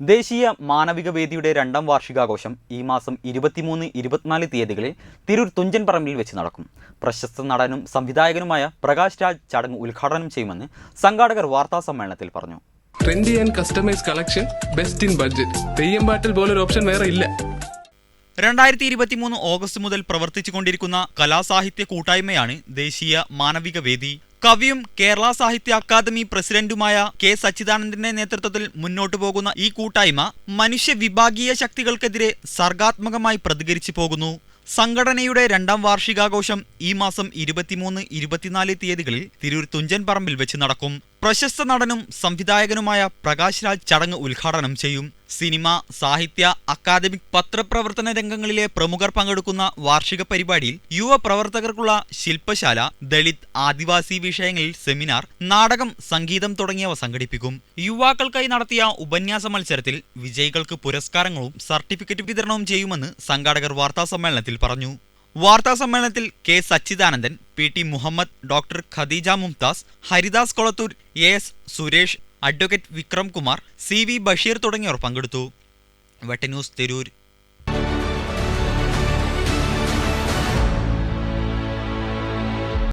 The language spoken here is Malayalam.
ദേശീയ മാനവിക വേദിയുടെ രണ്ടാം വാർഷികാഘോഷം ഈ മാസം ഇരുപത്തിമൂന്ന് ഇരുപത്തിനാല് തീയതികളിൽ തിരൂർ തുഞ്ചൻ പറമ്പിൽ വെച്ച് നടക്കും. പ്രശസ്ത നടനും സംവിധായകനുമായ പ്രകാശ് രാജ് ചടങ്ങ് ഉദ്ഘാടനം ചെയ്യുമെന്ന് സംഘാടകർ വാർത്താ സമ്മേളനത്തിൽ പറഞ്ഞു. Trendy and customise collection best in budget പോലൊരു ഓപ്ഷൻ വേറെ ഇല്ല. രണ്ടായിരത്തി ഇരുപത്തിമൂന്ന് ഓഗസ്റ്റ് മുതൽ പ്രവർത്തിച്ചുകൊണ്ടിരിക്കുന്ന കലാസാഹിത്യ കൂട്ടായ്മയാണ് ദേശീയ മാനവിക വേദി കവിയും കേരള സാഹിത്യ അക്കാദമി പ്രസിഡന്റുമായ കെ സച്ചിദാനന്ദന്റെ നേതൃത്വത്തിൽ മുന്നോട്ടു പോകുന്ന ഈ കൂട്ടായ്മ മനുഷ്യ വിഭാഗീയ ശക്തികൾക്കെതിരെ സർഗാത്മകമായി പ്രതികരിച്ചു പോകുന്നു. സംഘടനയുടെ രണ്ടാം വാർഷികാഘോഷം ഈ മാസം ഇരുപത്തിമൂന്ന് ഇരുപത്തിനാല് തീയതികളിൽ തിരൂർ തുഞ്ചൻ പറമ്പിൽ വെച്ച് നടക്കും. പ്രശസ്ത നടനും സംവിധായകനുമായ പ്രകാശ് രാജ് ചടങ്ങ് ഉദ്ഘാടനം ചെയ്യും. സിനിമ സാഹിത്യ അക്കാദമിക് പത്രപ്രവർത്തന രംഗങ്ങളിലെ പ്രമുഖർ പങ്കെടുക്കുന്ന വാർഷിക പരിപാടിയിൽ യുവ പ്രവർത്തകർക്കുള്ള ശില്പശാല ദളിത് ആദിവാസി വിഷയങ്ങളിൽ സെമിനാർ നാടകം സംഗീതം തുടങ്ങിയവ സംഘടിപ്പിക്കും. യുവാക്കൾക്കായി നടത്തിയ ഉപന്യാസ മത്സരത്തിൽ വിജയികൾക്ക് പുരസ്കാരങ്ങളും സർട്ടിഫിക്കറ്റ് വിതരണവും ചെയ്യുമെന്ന് സംഘാടകർ വാർത്താ സമ്മേളനത്തിൽ പറഞ്ഞു. വാർത്താ സമ്മേളനത്തിൽ K Sachidanandan P T Muhammad doctor Khadeeja Mumtaz Haridas Kolathur A S Suresh advocate Vikram Kumar C V Basheer തുടങ്ങിയവർ പങ്കെടുത്തു. വെട്ടന്യൂസ് തിരൂർ.